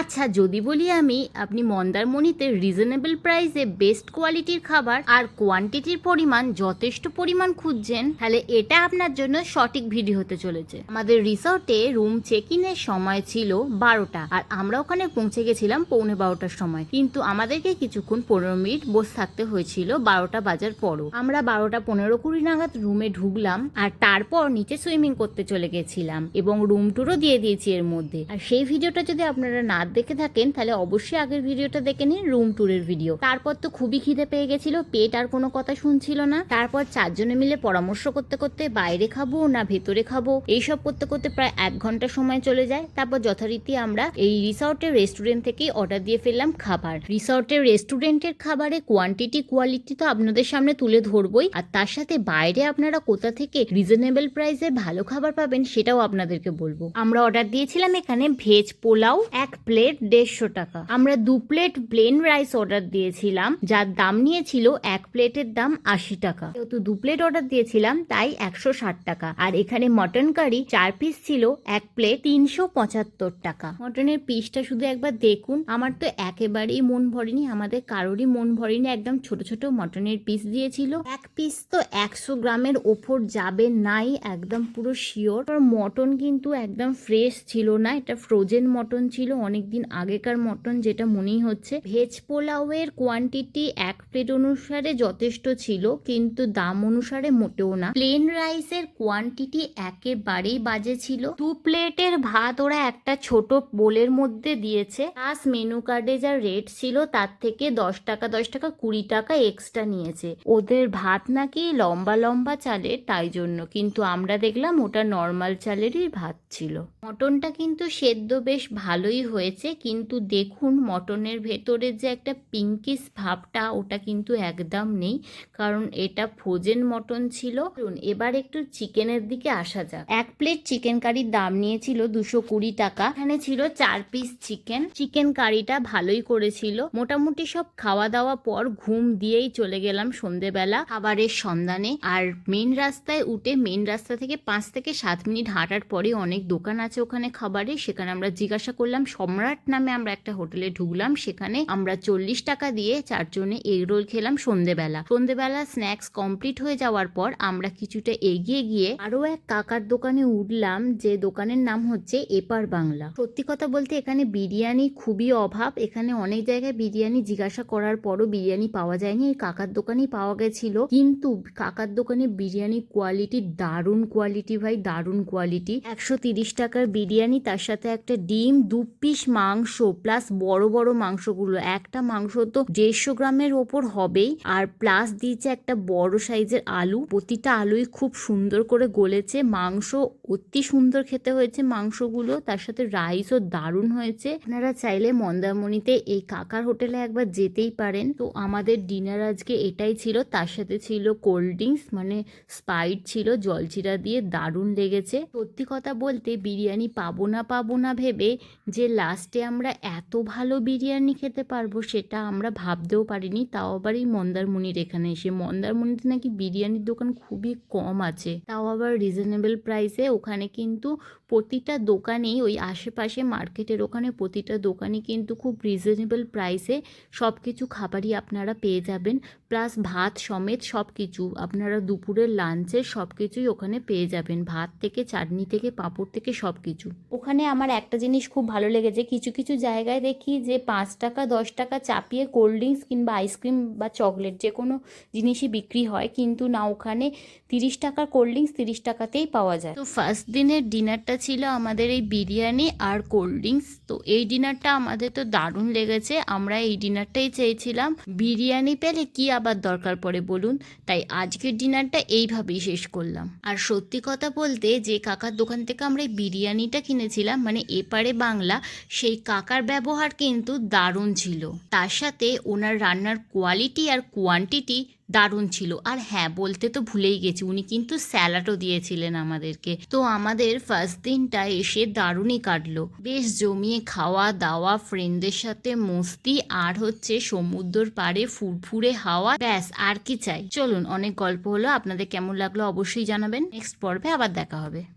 আচ্ছা যদি বলি আমি, আপনি মন্দারমণিতে রিজনেবল প্রাইসে বেস্ট কোয়ালিটির খাবার আর কোয়ান্টিটির পরিমাণ যথেষ্ট পরিমাণ খুঁজছেন, তাহলে এটা আপনার জন্য সঠিক ভিডিও হতে চলেছে। আমাদের রিসর্টে রুম চেক ইনের সময় ছিল বারোটা, আর আমরা ওখানে পৌঁছে গেছিলাম পৌনে বারোটার সময়। কিন্তু আমাদেরকে কিছুক্ষণ পনেরো মিনিট বসে থাকতে হয়েছিল বারোটা বাজার পরও। আমরা বারোটা পনেরো কুড়ি নাগাদ রুমে ঢুকলাম, আর তারপর নিচে সুইমিং করতে চলে গেছিলাম এবং রুম টুরও দিয়ে দিয়েছি এর মধ্যে। আর সেই ভিডিওটা যদি আপনারা না দেখে থাকেন, তাহলে অবশ্যই আগের ভিডিওটা দেখে নিন রুম ট্যুরের ভিডিও তারপর তো খুবই খিদে পেয়ে গেছিল, পেট আর কোনো কথা শুনছিল না। তারপর চারজনে মিলে পরামর্শ করতে করতে বাইরে খাব না ভেতরে খাব, এইসব করতে করতে প্রায় এক ঘণ্টা সময় চলে যায়। তারপর যথারীতি আমরা এই রিসর্টের রেস্টুরেন্ট থেকেই অর্ডার দিয়ে ফেললাম খাবার। রিসর্টের রেস্টুরেন্টের খাবারে কোয়ান্টিটি কোয়ালিটি তো আপনাদের সামনে তুলে ধরবই। আর তার সাথে বাইরে আপনারা কোথা থেকে রিজনেবল প্রাইসে ভালো খাবার পাবেন সেটাও আপনাদেরকে বলব। আমরা অর্ডার দিয়েছিলাম এখানে ভেজ পোলাও, এক প্লেট দেড়শো টাকা। আমরা দু প্লেট প্লেন রাইস অর্ডার দিয়েছিলাম, যার দাম নিয়েছিল এক প্লেটের দাম আশি টাকা। যেহেতু দু প্লেট অর্ডার দিয়েছিলাম, তাই একশো ষাট টাকা। আর এখানে মটন কারি চার পিস ছিল, এক প্লেট তিনশো পঁচাত্তর টাকা। মটনের পিসটা শুধু একবার দেখুন, আমার তো একেবারেই মন ভরেনি, আমাদের কারোরই মন ভরেনি, একদম ছোট ছোট মটনের পিস দিয়েছিল। এক পিস তো একশো গ্রামের ওপর যাবে নাই, একদম পুরো শিওর মটন কিন্তু একদম ফ্রেশ ছিল না, এটা ফ্রোজেন মটন ছিল অনেকদিন আগেকার মটন যেটা মনেই হচ্ছে। ভেজ পোলাওয়ের কোয়ান্টিটি এক প্লেট অনুসারে যথেষ্ট ছিল, কিন্তু দাম অনুসারে মোটেও না। প্লেন রাইসের কোয়ান্টিটি একেবারেই বাজে ছিল। দু প্লেটের ভাত ওরা একটা ছোট বোলের মধ্যে দিয়েছে। প্লাস মেনু কার্ডে যা রেট ছিল, তার থেকে দশ টাকা দশ টাকা কুড়ি টাকা এক্সট্রা নিয়েছে। ওদের ভাত নাকি লম্বা লম্বা চালের, তাই জন্য। কিন্তু আমরা দেখলাম ওটা নর্মাল চালেরই ভাত ছিল। মটনটা কিন্তু সেদ্ধ বেশ ভালোই হয়েছে। কিন্তু দেখুন মটনের ভেতরে যে একটা পিঙ্কিস ভাবটা, ওটা কিন্তু একদম নেই। কারণ এটা ফ্রোজেন মটন ছিল। এবার একটু চিকেনের দিকে আসা যাক। এক প্লেট চিকেন কারির দাম নিয়েছিল দুশো কুড়ি টাকা। এখানে ছিল চার পিস চিকেন চিকেন কারিটা ভালোই করেছিল। মোটামুটি সব খাওয়া দাওয়া পর ঘুম দিয়েই চলে গেলাম সন্ধেবেলা খাবারের সন্ধানে। আর মেন রাস্তায় উঠে মেন রাস্তা থেকে পাঁচ থেকে সাত মিনিট হাঁটার পরে অনেক দোকান আছে ওখানে খাবারের, সেখানে আমরা জিজ্ঞাসা করলাম, সম্রাট নামে আমরা একটা হোটেলে ঢুকলাম, সেখানে আমরা চল্লিশ টাকা দিয়ে চারজনে এগ রোল খেলাম সন্ধেবেলা। সন্ধেবেলা স্ন্যাক্স কমপ্লিট হয়ে যাওয়ার পর আমরা কিছুটা এগিয়ে গিয়ে আরও এক কাকার দোকানে উঠলাম, যে দোকানের নাম হচ্ছে এপার বাংলা। সত্যি কথা বলতে এখানে বিরিয়ানি খুবই অভাব। এখানে অনেক জায়গায় বিরিয়ানি জিজ্ঞাসা করার পরও বিরিয়ানি পাওয়া যায়নি। এই কাকার দোকানেই পাওয়া গেছিল। কিন্তু কাকার দোকানে বিরিয়ানির কোয়ালিটি দারুণ কোয়ালিটি ভাই, দারুণ কোয়ালিটি। একশো তিরিশ টাকার বিরিয়ানি, তার সাথে একটা ডিম, দু পিস মাংস প্লাস বড় বড় মাংসগুলো। একটা মাংস তো দেড়শো গ্রামের ওপর হবেই, আর প্লাস দিয়েছে একটা বড় সাইজের আলু। প্রতিটা আলুই খুব সুন্দর করে গলেছে। মাংস অতি সুন্দর খেতে হয়েছে মাংসগুলো। তার সাথে রাইসও দারুণ হয়েছে। আপনারা চাইলে মন্দারমণিতে এই কাকার হোটেলে একবার যেতেই পারেন। তো আমাদের ডিনার আজকে এটাই ছিল। তার সাথে ছিল কোল্ড ড্রিঙ্কস মানে স্পাইট ছিল, জলজিরা দিয়ে দারুণ লেগেছে। সত্যি কথা বলতে, বিরিয়ানি পাবো না পাবো না ভেবে যে লাস্টে আমরা এত ভালো বিরিয়ানি খেতে পারব সেটা আমরা ভাবতেও পারিনি, তাও আবার এই মন্দারমণির এখানে এসে। মন্দারমণিতে নাকি বিরিয়ানির দোকান খুবই কম আছে, তাও আবার রিজনেবল প্রাইসে ওখানে কিন্তু প্রতিটা দোকানেই, ওই আশেপাশে মার্কেটের ওখানে প্রতিটা দোকানে কিন্তু খুব রিজনেবল প্রাইসে সব কিছু খাবারই আপনারা পেয়ে যাবেন। প্লাস ভাত সমেত সব কিছু আপনারা দুপুরের লাঞ্চের সব কিছুই ওখানে পেয়ে যাবেন। ভাত থেকে চাটনি থেকে পাঁপড় থেকে সব কিছু ওখানে আমার একটা জিনিস খুব ভালো লেগেছে। কিছু কিছু জায়গায় দেখি যে পাঁচ টাকা দশ টাকা চাপিয়ে কোল্ড ড্রিঙ্কস কিংবা আইসক্রিম বা চকলেট যে কোনো জিনিসই বিক্রি হয়। কিন্তু না ওখানে তিরিশ টাকার কোল্ড ড্রিঙ্কস তিরিশ টাকাতেই পাওয়া যায়। তো ফার্স্ট দিনের ডিনারটা ছিল আমাদের এই বিরিয়ানি আর কোল্ড ড্রিঙ্কস তো এই ডিনারটা আমাদের তো দারুণ লেগেছে। আমরা এই ডিনারটাই চেয়েছিলাম। বিরিয়ানি পেলে কি আবার দরকার পড়ে বলুন। তাই আজকের ডিনারটা এইভাবেই শেষ করলাম। আর সত্যি কথা বলতে যে কাকার দোকান থেকে আমরা এই বিরিয়ানিটা কিনেছিলাম মানে এপারে বাংলা, সেই কাকার ব্যবহার কিন্তু দারুণ ছিল। তার সাথে ওনার রান্নার কোয়ালিটি আর কোয়ান্টিটি দারুণ ছিল। আর হ্যাঁ বলতে তো ভুলেই গেছি, উনি কিন্তু স্যালাডও দিয়েছিলেন আমাদেরকে। তো আমাদের ফার্স্ট দিনটা এসে দারুণই কাটলো। বেশ জমিয়ে খাওয়া দাওয়া ফ্রেন্ডদের সাথে মস্তি, আর হচ্ছে সমুদ্রর পাড়ে ফুরফুরে হাওয়া, ব্যাস, আর কি চাই। চলুন, অনেক গল্প হলো, আপনাদের কেমন লাগল অবশ্যই জানাবেন। নেক্সট পর্বে আবার দেখা হবে।